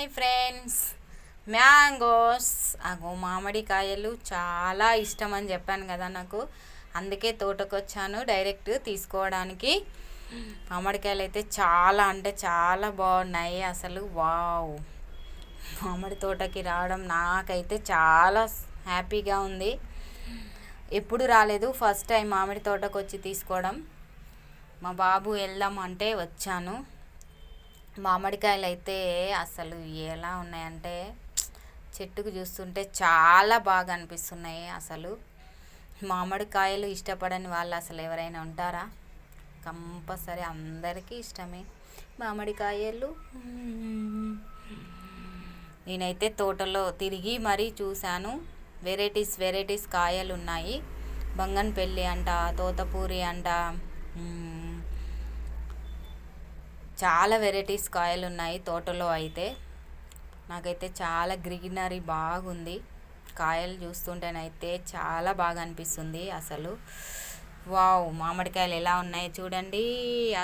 Hi friends. Mangoes అగో మామిడికాయలు చాలా ఇష్టం అని చెప్పాను కదా నాకు. అందుకే తోటకు వచ్చాను డైరెక్ట్ తీసుకోవడానికి. మామిడికాయలు అయితే చాలా అంటే చాలా బాగున్నాయి. అసలు వావ్. మామిడి తోటకి రావడం నాకైతే చాలా హ్యాపీగా ఉంది. ఎప్పుడు రాలేదు. ఫస్ట్ టైం మామిడి తోటకు వచ్చి తీసుకోవడం. మా బాబు వెళ్దాం అంటే వచ్చాను. మామిడికాయలు అయితే అసలు ఎలా ఉన్నాయంటే చెట్టుకు చూస్తుంటే చాలా బాగా అనిపిస్తున్నాయి అసలు. మామిడికాయలు ఇష్టపడని వాళ్ళు అసలు ఎవరైనా ఉంటారా? కంపల్సరీ అందరికీ ఇష్టమే. మామిడికాయలు? నేనైతే తోటలో తిరిగి మరీ చూశాను. వెరైటీస్ వెరైటీస్ కాయలు ఉన్నాయి బంగన్పల్లి అంట తోతపూరి అంట చాలా వెరైటీస్ కాయలు ఉన్నాయి తోటలో అయితే. నాకైతే చాలా గ్రీనరీ బాగుంది. కాయలు చూస్తుంటేనైతే చాలా బాగా అనిపిస్తుంది అసలు. వావ్ మామిడికాయలు ఎలా ఉన్నాయో చూడండి.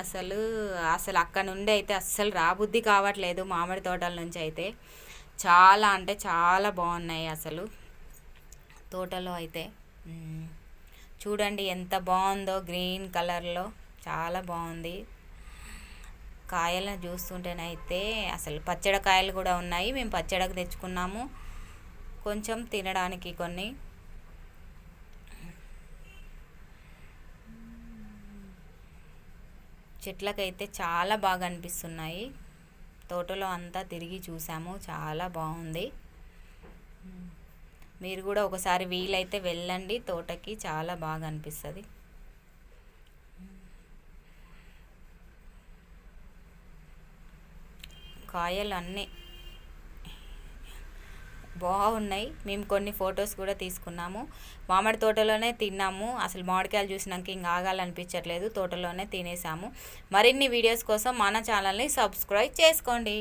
అసలు అసలు అక్కడ నుండి అయితే అస్సలు రాబుద్ధి కావట్లేదు మామిడి తోటల నుంచి అయితే. చాలా అంటే చాలా బాగున్నాయి అసలు తోటలో అయితే. చూడండి ఎంత బాగుందో గ్రీన్ కలర్లో. చాలా బాగుంది. కాయలను చూస్తుంటేనైతే అసలు పచ్చడి కాయలు కూడా ఉన్నాయి. మేము పచ్చడికి తెచ్చుకున్నాము. కొంచెం తినడానికి కొన్ని. చెట్లకైతే చాలా బాగా అనిపిస్తున్నాయి. తోటలో అంతా తిరిగి చూసాము. చాలా బాగుంది. మీరు కూడా ఒకసారి వీలైతే వెళ్ళండి. తోటకి చాలా బాగా అనిపిస్తుంది. కాయలు అన్నీ బాగున్నాయి. మేము కొన్ని ఫొటోస్ కూడా తీసుకున్నాము. మామిడి తోటలోనే తిన్నాము. అసలు మామిడికాయలు చూసినాక ఇంకా ఆగాలనిపించట్లేదు. తోటలోనే తినేసాము. మరిన్ని వీడియోస్ కోసం మన ఛానల్ని సబ్స్క్రైబ్ చేసుకోండి.